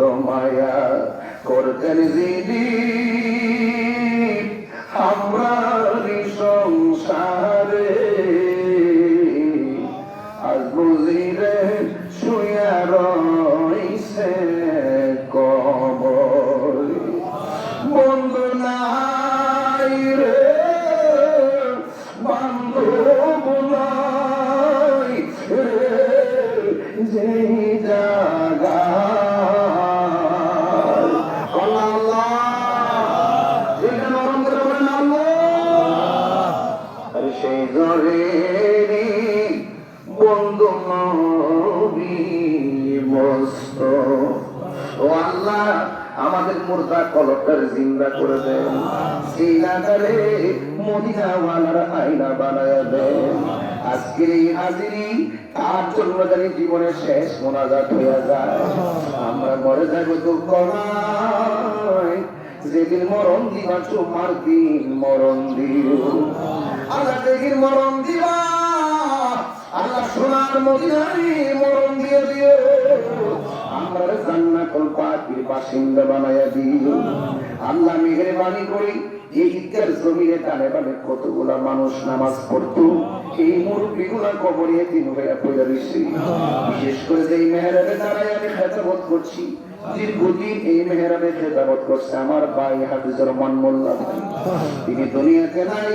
মায়া করতেন যিনি। আমরারই সেই ঘরেরই মস্ত। ও আল্লাহ, আমাদের মুর্দা কলকটার জিন্দা করে দেন মদিনাওয়ালার বানায় দেন। এই হাজিরি তার জন্য জানি জীবনের শেষ মোনাজাত হইয়া যায়। আমরা মরে যাব দুঃখ যেদিন মরণ দিবা চুমার দিন মরণ দিও আল্লাহ যেদিন মরণ দিবা। আল্লাহ সোনার মদিনারি মরণ দিয়ে দিও। আমরা জান্নাতুল পাকির বাসিন্দা বানায়া দিও। আল্লাহ মেহেরবানি করি এই ঈদগার জমিনে টানে বানে কতগুলা মানুষ নামাজ পড়তো, এই মুরব্বীগুলা কবরে তিন হইয়া পড়ে রয়েছে বিশেষ করে যে এই মেহরাবে আমি খেতাবত করছি, দীর্ঘদিন এই মেহরাবে খেতাবত করছে আমার ভাই হাফিজুর রহমান মোল্লা তিনি দুনিয়াতে নাই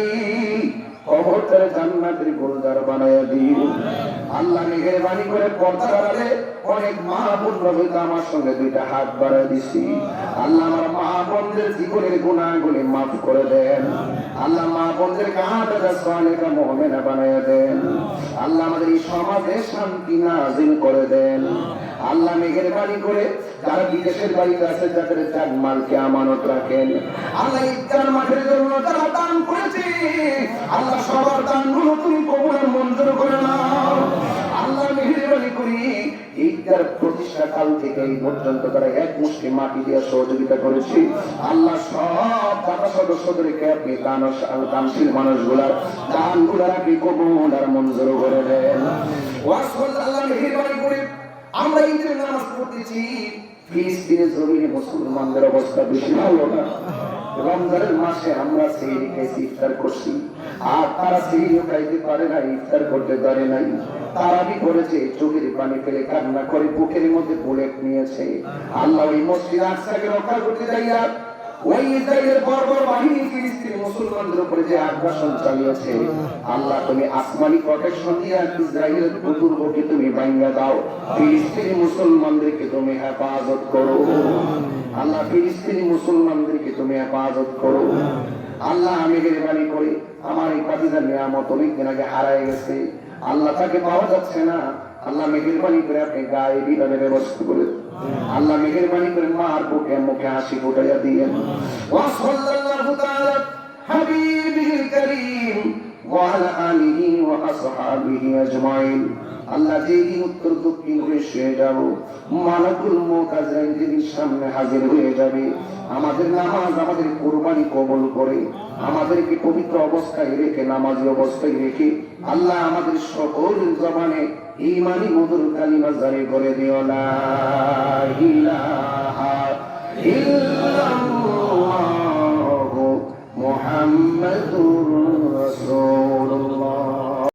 আল্লাহ আমাদের এই সমাজে শান্তি নাজিল করে দেন। আল্লাহ মেহেরবানি করে যারা বিদেশের বাড়িতে আছে যাদের চাক মালকে আমানত রাখেন। আল্লাহ ইফতার মাঠের আল্লাহ সবার দানগুলো তুমি কবুলের মঞ্জুর করে নাও। আল্লাহ মেহেরবানি করি, ঈদগার প্রতিষ্ঠা কাল থেকে এই পর্যন্ত তারা এক মুষ্টি মাটি দিয়ে সহযোগিতা করেছে। আল্লাহ সব দাতা সদস্যদেরকে আপনি দান দানশীল মানুষগুলার দানগুলার আপনি কবুল আর মঞ্জুর করে দেন। আল্লাহ মেহেরবানি করে, আমরা ঈদের নামাজ পড়তেছি। ইফতার করছি। আর তারা সেই খাইতে পারে ইফতার করতে পারে নাই। করেছে? চোখের পানি ফেলে কান্না করে, বুকের মধ্যে বুলেট নিয়েছে। আল্লাহ ওই মসজিদ আজকে রক্ষা করতে যাইয়া ওই ইসরায়েলের বর্বর বাহিনী মুসলমানদের উপরে যে আগ্রাসন চালিয়েছে, আল্লাহ তুমি আসমানি প্রোটেকশন দিয়ে ইসরায়েলের তুমি দাও। ফিলিস্তিনি মুসলমানদেরকে তুমি হেফাজত করো। আল্লাহ, ফিলিস্তিনি মুসলমানদেরকে তুমি হেফাজত করো। আল্লাহ, আমি করে। আমার এই কাজিদার নিয়ামত অনেকদিন আগে হারায় গেছে। আল্লাহ তাকে পাওয়া যাচ্ছে না। আল্লাহ মেহেরবানি করে আপনি গায়ে বিধানের ব্যবস্থা করে আল্লাহ মেহেরবানি করে মার বুকে মুখে হাসি ফুটাইয়া দিয়েন। আসহাবিহি আজমাইন। আল্লাহ যেদিন উত্তর দক্ষিণ পেশ হয়ে যাব, মালাকুল মুখ সামনে হাজির হয়ে যাবে, আমাদের নামাজ আমাদের কোরবানি কবল করে, আমাদেরকে পবিত্র অবস্থায় রেখে, নামাজি অবস্থায় রেখে, আল্লাহ আমাদের সকল জমানে ইমানি মধুর কালিমা জারি করে দিও না ইল্লাহ